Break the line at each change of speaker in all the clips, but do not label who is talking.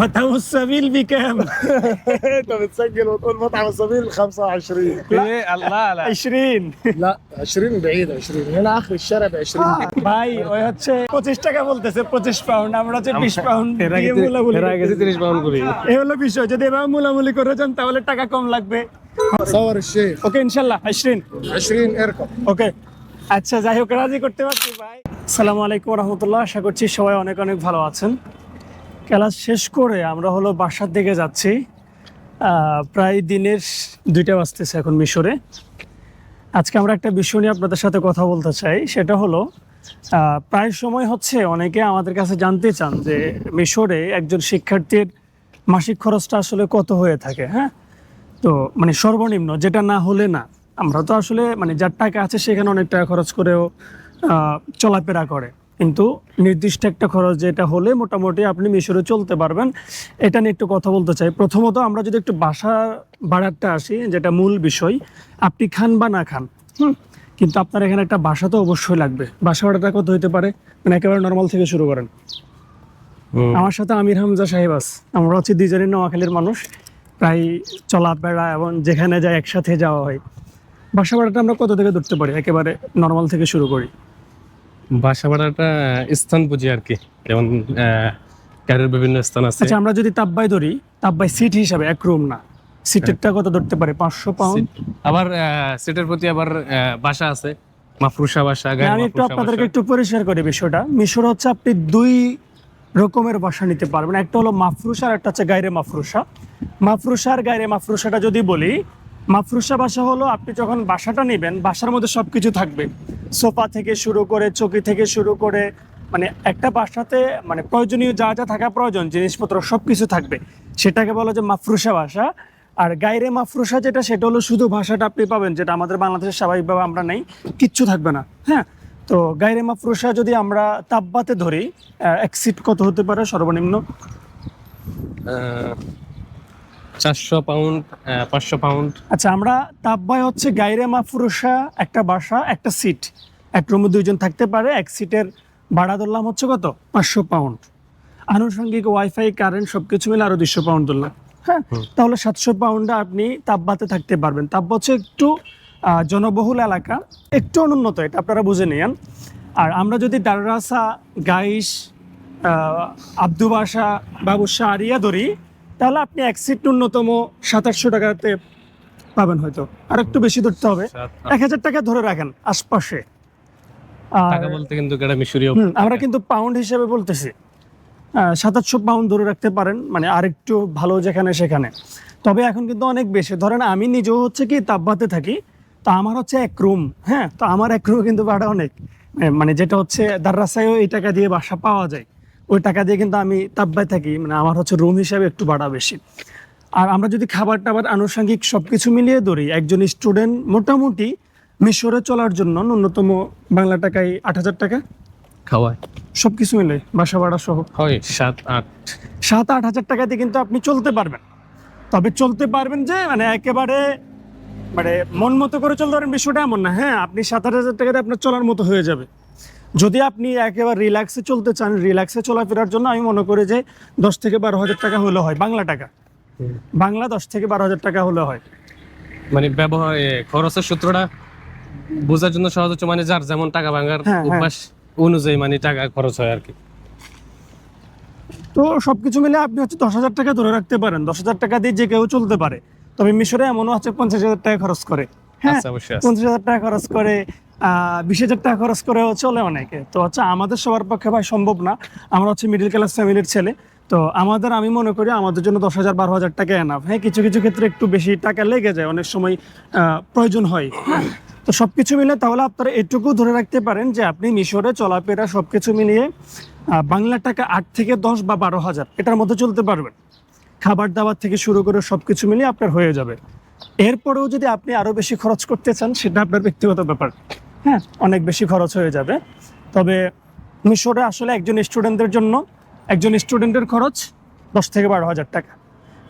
مطعم السبيل بكام؟
انت بتسجل وتقول مطعم السبيل 25
إيه، لا لا
20
لا 20 بعيد 20 هنا اخر الشارع ب 20
ভাই ওই হচ্ছে পঁচিশ টাকা বলতেছে পঁচিশ পাউন্ড আমরা হচ্ছে বিশ পাউন্ড
এর আগে
দিয়ে
তি-
মুলামুলি
এর আগে
করতেছি।
তিরিশ পাউন্ড করি
এই হলো বিষয় যদি এভাবে মুলামুলি করে যান তাহলে টাকা কম লাগবে
صور الشيخ
ওকে ইনশাল্লাহ আইসরিন
20 اركب
ওকে আচ্ছা যাই হোক রাজি করতে পারছি ভাই আসসালামু আলাইকুম রহমতুল্লাহ আশা করছি সবাই অনেক অনেক ভালো আছেন ক্লাস শেষ করে আমরা হলো বাসার দিকে যাচ্ছি। প্রায় দিনের দুইটা বাজতেছে এখন মিশরে। আজকে আমরা একটা বিষয় নিয়ে আপনাদের সাথে কথা বলতে চাই। সেটা হলো প্রায় সময় হচ্ছে অনেকে আমাদের কাছে জানতে চান যে মিশরে একজন শিক্ষার্থীর মাসিক খরচটা আসলে কত হয়ে থাকে হ্যাঁ? তো মানে সর্বনিম্ন, যেটা না হলে না। আমরা তো আসলে মানে যার টাকা আছে সেখানে অনেক টাকা খরচ করেও চলাফেরা করে। কিন্তু নির্দিষ্ট একটা খরচ যেটা হলে মোটামুটি আপনি মিশরে চলতে পারবেন। এটা নিয়ে একটু কথা বলতে চাই। প্রথমত আমরা যদি একটু বাসা ভাড়াটা আসি যেটা মূল বিষয় আপনি খান বা না খান? হুম। কিন্তু আপনার এখানে একটা বাসা তো অবশ্যই লাগবে। বাসা ভাড়াটা কত হতে পারে? মানে একেবারে নর্মাল থেকে শুরু করেন। আমার সাথে আমির হামজা সাহেব আছে। আমরা হচ্ছে দুজনের নোয়াখালীর মানুষ। প্রায় চলাফেরা এবং যেখানে যায় একসাথে যাওয়া হয়। বাসা ভাড়াটা আমরা কত থেকে ধরতে পারি? একেবারে নর্মাল থেকে শুরু করি।
বাসা ভাড়াটা স্থান বুঝি আর কি। যেমন ক্যারের বিভিন্ন স্থান আছে।
আচ্ছা আমরা যদি তাব্বাই ধরি তাব্বাই সিট হিসাবে এক রুম না। সিটেরটা কত ধরতে পারে? পাঁচশো পাউন্ড
আবার সিটের প্রতি আবার বাসা আছে। মাফরুসা বাসা
আমি একটু আপনাদেরকে একটু পরিষ্কার করি বিষয়টা। মিশর হচ্ছে আপনি দুই রকমের বাসা নিতে পারবেন। একটা হলো মাফরুসা আর একটা হচ্ছে গায়রে মাফরুসা। মাফরুসা আর গায়রে মাফরুসাটা যদি বলি মাফরুসা বাসা হলো, আপনি যখন বাসাটা নেবেন, বাসার মধ্যে সব কিছু থাকবে। সোফা থেকে শুরু করে, চৌকি থেকে শুরু করে মানে একটা বাসাতে মানে প্রয়োজনীয় যা যা থাকা প্রয়োজন, জিনিসপত্র সব কিছু থাকবে। সেটাকে বলা যে মাফরুসা বাসা। আর গাইরে মাফরুসা যেটা, সেটা হলো শুধু ভাষাটা আপনি পাবেন, যেটা আমাদের বাংলাদেশে স্বাভাবিকভাবে আমরা নেই, কিচ্ছু থাকবে না হ্যাঁ? তো গাইরে মাফরুসা যদি আমরা তাব্বাতে ধরি এক সিট কত হতে পারে সর্বনিম্ন?
চারশো পাউন্ড পাঁচশো পাউন্ড।
আচ্ছা আমরা তাব্বায় হচ্ছে গায়রে মাফরুসা একটা বাসা একটা সিট। এক রুমে দুইজন থাকতে পারে এক সিটের ভাড়া ধরলাম হচ্ছে কত? পাঁচশো পাউন্ড। আনুষঙ্গিক ওয়াইফাই কারেন্ট সবকিছু মিলে আরও দুশো পাউন্ড ধরলাম। হ্যাঁ তাহলে সাতশো পাউন্ডে আপনি তাব্বাতে থাকতে পারবেন। তাব্বা হচ্ছে একটু জনবহুল এলাকা একটু অনুন্নত এটা আপনারা বুঝে নিন। আর আমরা যদি দাররাসা গাইশ আহ, আব্দু বাসা বাবুসা আরিয়া ধরি তাহলে আপনি এক সিট ন্যূনতম সাতাশশো টাকাতে পাবেন হয়তো। আর একটু বেশি ধরতে হবে। এক হাজার টাকা ধরে রাখেন আশপাশে।
টাকা বলতে কিন্তু এটা মিশরীয়
আমরা কিন্তু পাউন্ড হিসেবে বলতেছি। সাতাশশো পাউন্ড ধরে রাখতে পারেন মানে আরেকটু ভালো যেখানে সেখানে। তবে এখন কিন্তু অনেক বেশি। ধরেন আমি নিজেও হচ্ছে কি তাব্বাতে থাকি তো আমার হচ্ছে এক রুম হ্যাঁ? তো আমার এক রুম কিন্তু ভাড়া অনেক। মানে যেটা হচ্ছে দার্রাসায়ও এই টাকা দিয়ে বাসা পাওয়া যায়। ওই টাকা দিয়ে কিন্তু আমি তাব্বায় থাকি মানে আমার হচ্ছে রুম হিসাবে একটু ভাড়া বেশি। আর আমরা যদি খাবার টাবার আনুষঙ্গিক সবকিছু মিলিয়ে ধরি একজন স্টুডেন্ট মোটামুটি মিশরে চলার জন্য ন্যূনতম বাংলা টাকায় আট হাজার টাকা
খাওয়ায়।
সবকিছু মিলে বাসা ভাড়া সহ।
হয় সাত আট।
সাত আট হাজার টাকাতে কিন্তু আপনি চলতে পারবেন। তবে চলতে পারবেন যে মানে একেবারে মানে মন মতো করে চলতে পারেন বিষয়টা এমন না। হ্যাঁ আপনি সাত আট হাজার টাকাতে আপনার চলার মতো হয়ে যাবে। যদি আপনি একেবারে রিল্যাক্সে চলতে চান রিল্যাক্সে চলাফেরার জন্য আমি মনে করি যে দশ থেকে বারো হাজার টাকা হলে হয় বাংলা টাকা। বাংলা দশ থেকে বারো হাজার টাকা হলে হয়।
মানে ব্যবহার খরচের সূত্রটা বোঝার জন্য সহজ হচ্ছে মানে যার যেমন টাকা ভাঙার
হ্যাঁ, হ্যাঁ।
অভ্যাস অনুযায়ী মানে টাকা খরচ হয় আর কি।
তো সবকিছু মিলে আপনি হচ্ছে দশ হাজার টাকা ধরে রাখতে পারেন। দশ হাজার টাকা দিয়ে যে কেউ চলতে পারে। তবে মিশরে এমনও আছে পঞ্চাশ হাজার টাকা খরচ করে। হ্যাঁ
আচ্ছা অবশ্যই
পঞ্চাশ হাজার টাকা খরচ করে। বিশ হাজার টাকা খরচ করেও চলে অনেকে। তো হচ্ছে আমাদের সবার পক্ষে ভাই সম্ভব না। আমরা হচ্ছে মিডিল ক্লাস ফ্যামিলির ছেলে। তো আমাদের, আমি মনে করি আমাদের জন্য দশ হাজার, বারো হাজার টাকা এনাফ হ্যাঁ কিছু কিছু ক্ষেত্রে একটু বেশি টাকা লেগে যায়, অনেক সময় প্রয়োজন হয়। তো সব কিছু মিলে তাহলে আপনারা এটুকু ধরে রাখতে পারেন যে আপনি মিশরে চলাফেরা সব কিছু মিলিয়ে বাংলা টাকা আট থেকে দশ বা বারো হাজার, এটার মধ্যে চলতে পারবেন। খাবার দাবার থেকে শুরু করে সব কিছু মিলিয়ে আপনার হয়ে যাবে। এরপরেও যদি আপনি আরও বেশি খরচ করতে চান, সেটা আপনার ব্যক্তিগত ব্যাপার। হ্যাঁ অনেক বেশি খরচ হয়ে যাবে। তবে মিশরে আসলে একজন স্টুডেন্টদের জন্য একজন স্টুডেন্টের খরচ দশ থেকে বারো হাজার টাকা।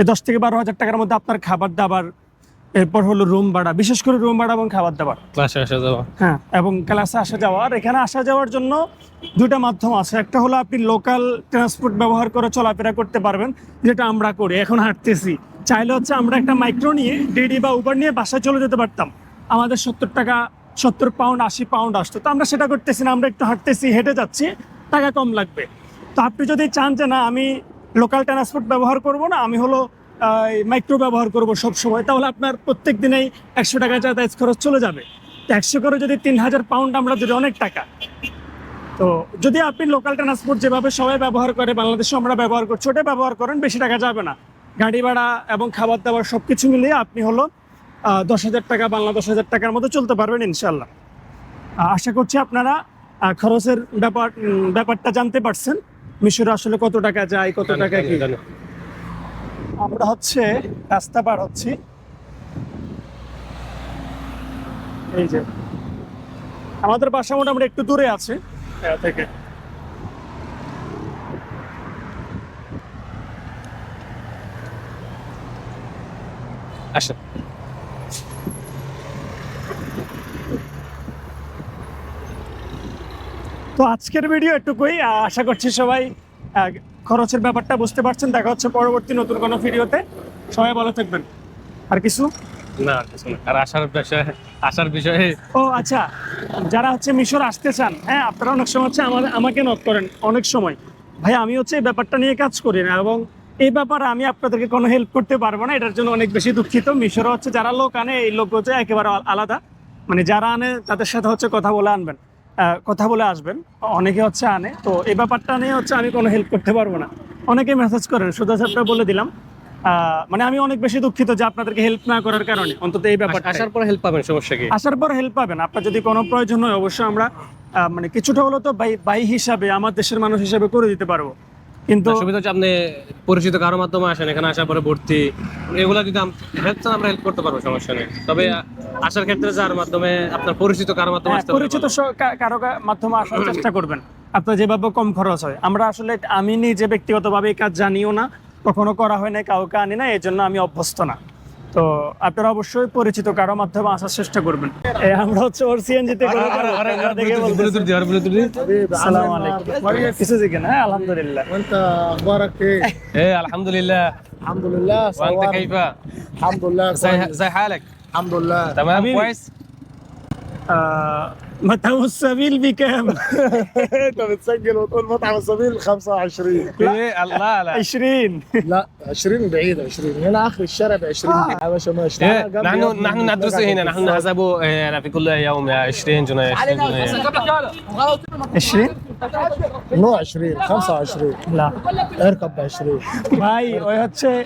এই দশ থেকে বারো হাজার টাকার মধ্যে আপনার খাবার দাবার এরপর হলো রুম ভাড়া বিশেষ করে রুম ভাড়া এবং খাবার দাবার।
বাসা আসা যাওয়া।
হ্যাঁ এবং ক্লাসে আসা যাওয়া। আর এখানে আসা যাওয়ার জন্য দুইটা মাধ্যম আছে। একটা হলো আপনি লোকাল ট্রান্সপোর্ট ব্যবহার করে চলাফেরা করতে পারবেন যেটা আমরা করি। এখন হাঁটতেছি। চাইলে হচ্ছে আমরা একটা মাইক্রো নিয়ে ডিডি বা উবার নিয়ে বাসায় চলে যেতে পারতাম। আমাদের সত্তর টাকা সত্তর পাউন্ড আশি পাউন্ড আসতো। তো আমরা সেটা করতেছি না, আমরা একটু হাঁটতেছি, হেঁটে যাচ্ছি, টাকা কম লাগবে। তো আপনি যদি চান যে না, আমি লোকাল ট্রান্সপোর্ট ব্যবহার করব না, আমি হলো মাইক্রো ব্যবহার করব সব সময়, তাহলে আপনার প্রত্যেক দিনেই একশো টাকা যাতায়াত খরচ চলে যাবে। তো একশো করে যদি তিন হাজার পাউন্ড আমরা যদি অনেক টাকা। তো যদি আপনি লোকাল ট্রান্সপোর্ট যেভাবে সবাই ব্যবহার করে, বাংলাদেশে আমরা ব্যবহার করছি ওটা ব্যবহার করেন, বেশি টাকা যাবে না। গাড়ি ভাড়া এবং খাবার দাবার সব কিছু মিলিয়ে আপনি হলো দশ হাজার টাকা বাংলা দশ হাজার টাকার মতো চলতে পারবেন ইনশাল্লাহ আশা করছি আপনারা খরচের ব্যাপার ব্যাপারটা জানতে পারছেন। মিশরে আসলে কত টাকা যায় কত টাকা কি? আমরা হচ্ছে রাস্তা পার হচ্ছি। এই যে আমাদের বাসা মোটামুটি একটু দূরে আছে। এ থেকে।
আসেন।
তো আজকের ভিডিও এটুকুই। আহ, আশা করছি সবাই খরচের ব্যাপারটা বুঝতে পারছেন। দেখা হচ্ছে পরবর্তী নতুন কোনো ভিডিওতে সবাই ভালো থাকবেন। আর কিছু?
না আর আসার বিষয়ে আসার বিষয়ে
ও আচ্ছা। যারা হচ্ছে মিশর আসতে চান হ্যাঁ আপনারা অনেক সময় হচ্ছে আমাকে নক করেন অনেক সময়। ভাই আমি হচ্ছে এই ব্যাপারটা নিয়ে কাজ করি না এবং এই ব্যাপারে আমি আপনাদেরকে কোনো হেল্প করতে পারব না। এটার জন্য অনেক বেশি দুঃখিত। মিশরে হচ্ছে যারা লোক আনে এই লোক হচ্ছে একেবারে আলাদা। মানে যারা আনে তাদের সাথে হচ্ছে কথা বলে আনবেন। কথা বলে আসবেন। অনেকে হচ্ছে আনে। তো এই ব্যাপারটা নিয়ে হচ্ছে আমি কোনো হেল্প করতে পারব না। অনেকে মেসেজ করেন সুদা সাহেবটা বলে দিলাম। মানে আমি অনেক বেশি দুঃখিত যে আপনাদেরকে হেল্প না করার কারণে। অন্তত এই ব্যাপারটা
আসার পর হেল্প পাবেন সমস্যা কি?
আসার পর হেল্প পাবেন। আপনার যদি কোনো প্রয়োজন হয় অবশ্যই আমরা মানে কিছুটা হলো তো বাই বাই হিসাবে আমার দেশের মানুষ হিসাবে করে দিতে পারব। কিন্তু
সুবিধা হচ্ছে আপনি পরিচিত কারও মাধ্যমে আসেন এখানে আসার পরে ভর্তি। এগুলো যদি হেল্প চান আমরা হেল্প করতে পারব সমস্যা নেই। তবে আসার ক্ষেত্রে যার মাধ্যমে আপনার পরিচিত কারও মাধ্যমে
হ্যাঁ,
আসতে
পরিচিত কারও মাধ্যমে আসার চেষ্টা করবেন। আপনার যেভাবে কম খরচ হয়। আমরা আসলে আমি নিজে ব্যক্তিগতভাবে এই কাজ জানিও না কখনো করা হয় না কাউকে আনি না এই জন্য আমি অভ্যস্ত না। তো আপনারা অবশ্যই পরিচিত কারো মাধ্যমে আসার চেষ্টা করবেন এ, আমরা হচ্ছে ওর সিএনজিতে করে
আরে,
যাবো।
আরে, আরে,
ক্যামেরা দেখে
Bluetooth,
বলতেছি।
Bluetooth দিয়ে, আরে, Bluetooth দিয়ে।
حبيبي
আসসালামু
عامل
আলাইকুম
إيه؟ كويس
কিছু জিজ্ঞেস হ্যাঁ আলহামদুলিল্লাহ
وانت اخبارك ايه؟
এ আলহামদুলিল্লাহ
الحمد لله
وانت
صورنا.
كيف
الحمد لله
زي
كويس.
زي حالك
الحمد لله
تمام
حبيبي.
كويس
آه، مطعم السبيل بكام؟
انت بتسجل وتقول مطعم السبيل 25
ايه لا لا
20
لا 20 بعيد 20 هنا اخر الشارع ب 20 يا باشا ماشي تعالى
إيه،
جنبي يا
نحن
ابني،
نحن
نتفرج
ندرس
على
هنا نحن
التلفزيون.
نحسب آه، في كل يوم 20 جنيه 20 جنيه
20
نوع 20 25
لا
اركب ب 20
ভাই ওই হচ্ছে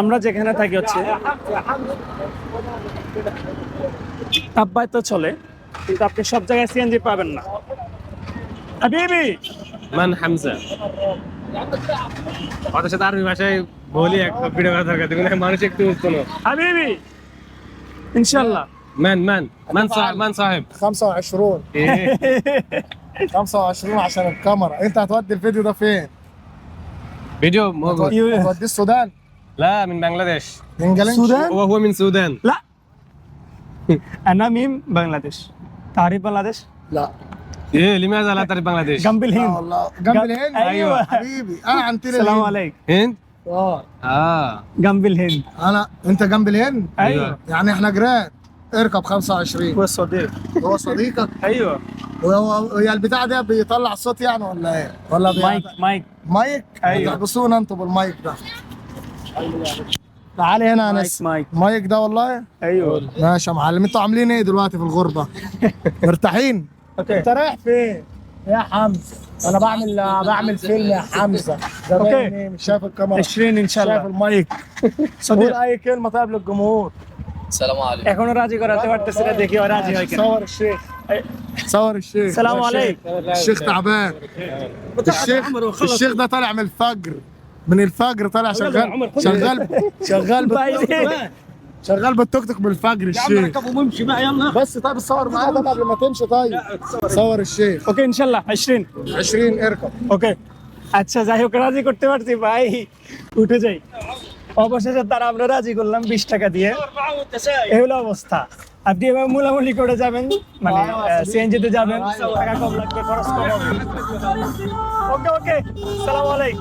আমরা যেখানে থাকি হচ্ছে তাপবায় তো চলে কিন্তু আপনি সব জায়গায় সিএনজি পাবেন না হাবিবি
মান হামজা ওদের সাথে আরবি ভাষায় বলি এক ভিডিও করা দরকার দেখুন মানুষ একটু কোনো
হাবিবি ইনশাল্লাহ
মান মান মান সাহেব মান সাহেব
25
ايه
25 عشان الكاميرا انت هتودي الفيديو ده فين؟
فيديو
هتوديه السودان
لا من بنغلاديش.
انجلش
السودان؟
هو هو من السودان
لا. أنا ميم بنغلاديش. تعرف بنغلاديش؟
لا.
إيه لماذا لا تعرف بنغلاديش؟
جنب الهند.
والله. جنب الهند؟
أيوة.
حبيبي. أنا عن تيري
السلام. عليك
هند؟
آه.
آه.
جنب الهند.
أنا أنت جنب الهند؟
أيوه.
يعني إحنا جيران. اركب 25
هو الصديق
هو صديقك؟
أيوه.
وهو- وهي البتاع ده بيطلع صوت يعني ولا إيه؟ ولا بي...
مايك مايك.
مايك؟
أيوة.
تحبسونا أنتوا بالمايك ده. تعالي هنا يا نس
مايك.
مايك ده والله.
أيوه.
ماشي يا معلم. أنتوا عاملين إيه دلوقتي في الغربة؟ مرتاحين؟
أوكي.
انت رايح فين؟ يا حمزة. أنا بعمل بعمل فيلم يا حمزة. زماني مش شايف الكاميرا.
20 إن شاء
شايف
الله
المايك قول
صديق
أي كلمة طيب للجمهور.
السلام عليكم
এখনো রাজি করাতে পারতেছি না দেখি ও রাজি হয় কিনা
صور الشيخ صور الشيخ
السلام عليكم
الشيخ تعبان الشيخ الشيخ ده طالع من الفجر من الفجر طالع شغال شغال شغال بالتوك- شغال بالتوك توك بالفجر الشيخ
وممشي بقى يلا
بس طيب صور معايا ده قبل ما تمشي طيب صور الشيخ
ওকে ইনশাল্লাহ 20
20 اركب
ওকে আচ্ছা যাই হোক রাজি করতে পারছি ভাই উঠে যাই অবশেষে তারা আমরা রাজি করলাম বিশ টাকা দিয়ে। এই হলো অবস্থা। আপনি এবার মুলামুলি করে যাবেন মানে সিএনজিতে যাবেন টাকা কম লাগবে খরচ কম ওকে ওকে সালাম আলাইকুম।